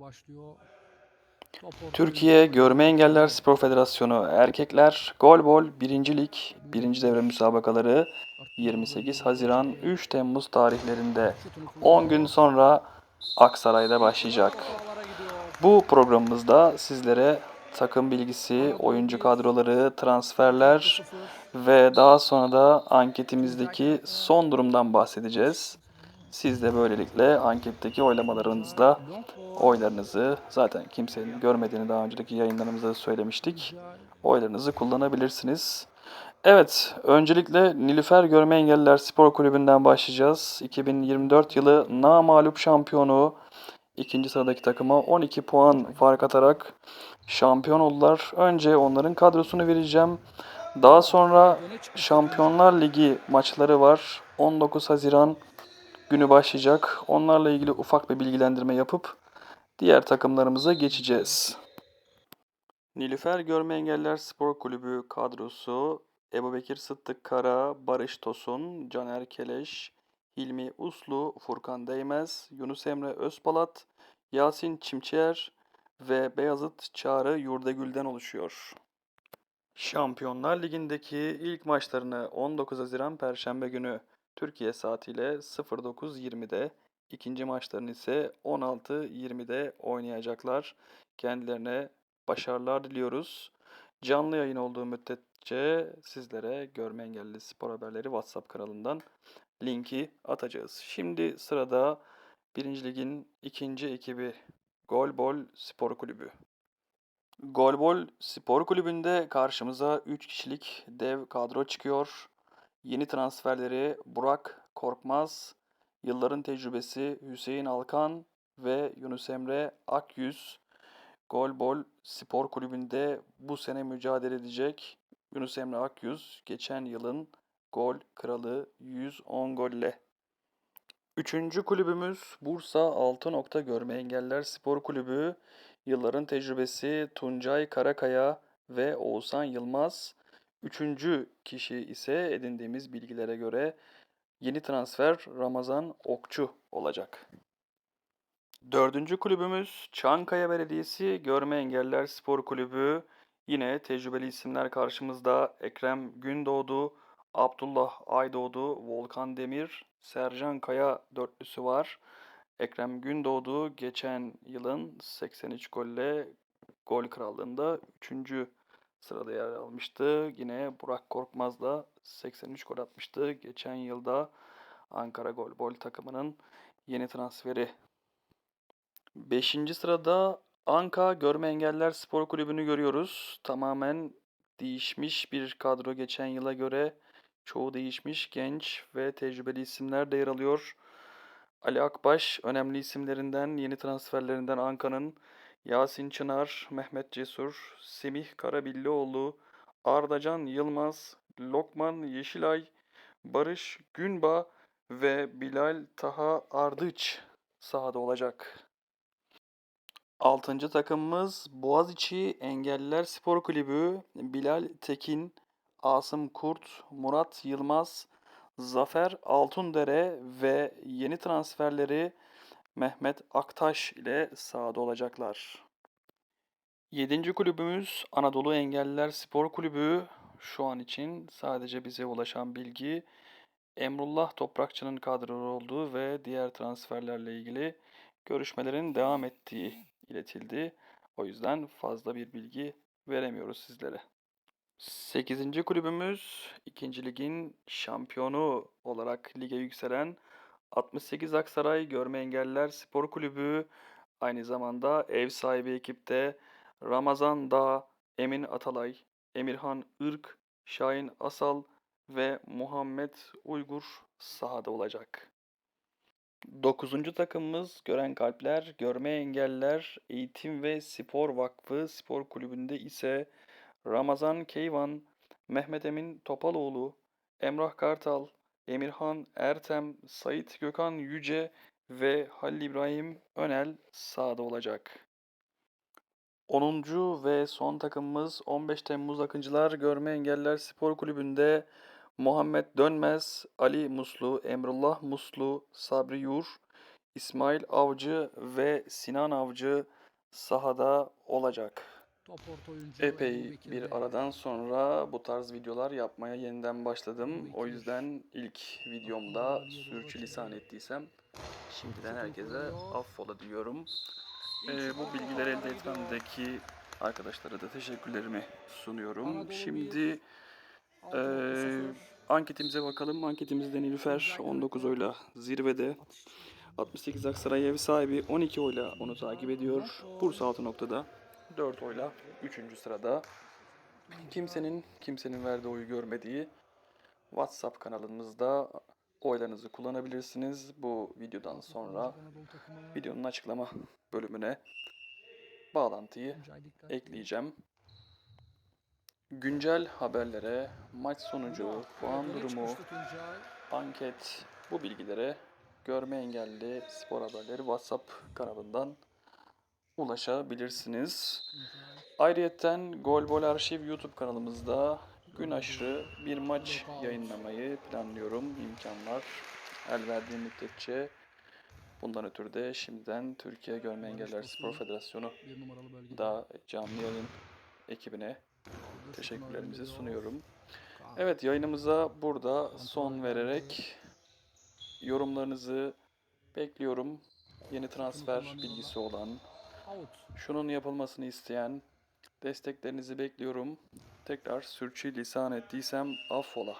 başlıyor. Türkiye Görme Engeller Spor Federasyonu Erkekler Golbol 1. Lig 1. devre müsabakaları 28 Haziran 3 Temmuz tarihlerinde 10 gün sonra Aksaray'da başlayacak. Bu programımızda sizlere takım bilgisi, oyuncu kadroları, transferler 0-0. ve daha sonra da anketimizdeki son durumdan bahsedeceğiz. Siz de böylelikle anketteki ball. oylarınızı zaten kimsenin görmediğini daha önceki yayınlarımızda da söylemiştik. Oylarınızı kullanabilirsiniz. Evet, öncelikle Nilüfer Görme Engelliler Spor Kulübü'nden başlayacağız. 2024 yılı namağlup şampiyonu ikinci sıradaki takıma 12 puan fark atarak şampiyon oldular. Önce onların kadrosunu vereceğim. Daha sonra. Şampiyonlar Ligi maçları var. 19 Haziran günü başlayacak. Onlarla ilgili ufak bir bilgilendirme yapıp diğer takımlarımıza geçeceğiz. Nilüfer Görme Engeller Spor Kulübü kadrosu Ebu Bekir Sıddık Kara, Barış Tosun, Caner Keleş, Hilmi Uslu, Furkan Değmez, Yunus Emre Özpalat, Yasin Çimçer ve Beyazıt Çağrı Yurdagül'den oluşuyor. Şampiyonlar Ligi'ndeki ilk maçlarını 19 Haziran Perşembe günü Türkiye saatiyle 09.20'de, ikinci maçlarını ise 16.20'de oynayacaklar. Kendilerine başarılar diliyoruz. Canlı yayın olduğu müddetçe sizlere Görme Engelli Spor Haberleri WhatsApp kanalından linki atacağız. Şimdi sırada 1. Lig'in ikinci ekibi Golbol Spor Kulübü. Golbol Spor Kulübü'nde karşımıza 3 kişilik dev kadro çıkıyor. Yeni transferleri Burak Korkmaz, yılların tecrübesi Hüseyin Alkan ve Yunus Emre Akyüz. Golbol Spor Kulübü'nde bu sene mücadele edecek. Yunus Emre Akyüz geçen yılın gol kralı 110 golle. Üçüncü kulübümüz Bursa Altı Nokta Görme Engeller Spor Kulübü. Yılların tecrübesi Tuncay Karakaya ve Oğuzhan Yılmaz. Üçüncü kişi ise edindiğimiz bilgilere göre yeni transfer Ramazan Okçu olacak. Dördüncü kulübümüz Çankaya Belediyesi Görme Engeller Spor Kulübü. Yine tecrübeli isimler karşımızda. Ekrem Gündoğdu, Abdullah Aydoğdu, Volkan Demir, Sercan Kaya dörtlüsü var. Ekrem Gündoğdu geçen yılın 83 golle gol krallığında 3. sırada yer almıştı. Yine Burak Korkmaz da 83 gol atmıştı. Geçen yılda Ankara Golbol takımının yeni transferi. 5. sırada Anka Görme Engeller Spor Kulübü'nü görüyoruz. Tamamen değişmiş bir kadro geçen yıla göre. Çoğu değişmiş genç ve tecrübeli isimler de yer alıyor. Ali Akbaş önemli isimlerinden, yeni transferlerinden Anka'nın Yasin Çınar, Mehmet Cesur, Semih Karabillioğlu, Ardacan Yılmaz, Lokman Yeşilay, Barış Günba ve Bilal Taha Ardıç sahada olacak. Altıncı takımımız Boğaziçi Engelliler Spor Kulübü, Bilal Tekin, Asım Kurt, Murat Yılmaz, Zafer Altundere ve yeni transferleri Mehmet Aktaş ile sahada olacaklar. Yedinci kulübümüz Anadolu Engelliler Spor Kulübü. Şu an için sadece bize ulaşan bilgi Emrullah Toprakçı'nın kadrolu olduğu ve diğer transferlerle ilgili görüşmelerin devam ettiği iletildi. O yüzden fazla bir bilgi veremiyoruz sizlere. 8. kulübümüz 2. ligin şampiyonu olarak lige yükselen 68 Aksaray Görme Engelliler Spor Kulübü aynı zamanda ev sahibi ekipte Ramazan Dağ, Emin Atalay, Emirhan Irk, Şahin Asal ve Muhammed Uygur sahada olacak. 9. takımımız Gören Kalpler, Görme Engeller Eğitim ve Spor Vakfı Spor Kulübü'nde ise Ramazan Keyvan, Mehmet Emin Topaloğlu, Emrah Kartal, Emirhan Ertem, Sait Gökhan Yüce ve Halil İbrahim Önel sahada olacak. 10. ve son takımımız 15 Temmuz Akıncılar Görme Engeller Spor Kulübü'nde Muhammed Dönmez, Ali Muslu, Emrullah Muslu, Sabri Yur, İsmail Avcı ve Sinan Avcı sahada olacak. Top orta oyuncu. Ebu Epey bir aradan sonra bu tarz videolar yapmaya yeniden başladım. O yüzden ilk videomda sürçülisan ettiysem şimdiden herkese affola diyorum. Ee, bu bilgileri elde etmemdeki arkadaşlara da teşekkürlerimi sunuyorum. Şimdi sıfır. anketimize bakalım. Anketimizde Nilüfer 19 oyla zirvede. 68 Aksaray ev sahibi 12 oyla onu takip ediyor. Bursa 6 noktada 4 oyla 3. sırada. Kimsenin kimsenin verdiği oyu görmediği WhatsApp kanalımızda oylarınızı kullanabilirsiniz. Bu videodan sonra videonun açıklama bölümüne bağlantıyı ekleyeceğim. Güncel haberlere, maç sonucu, puan durumu, anket bu bilgilere görme engelli spor haberleri WhatsApp kanalından ulaşabilirsiniz. Ayrıyeten Gol Bol Arşiv YouTube kanalımızda gün aşırı bir maç yayınlamayı planlıyorum. İmkanlar el verdiği müddetçe. Bundan ötürü de şimdiden Türkiye Görme Engeller Spor Federasyonu da canlı yayın ekibine teşekkürlerimizi sunuyorum. Evet yayınımıza burada son vererek yorumlarınızı bekliyorum. Yeni transfer bilgisi olan. Şunun yapılmasını isteyen desteklerinizi bekliyorum. Tekrar sürçü lisan ettiysem affola.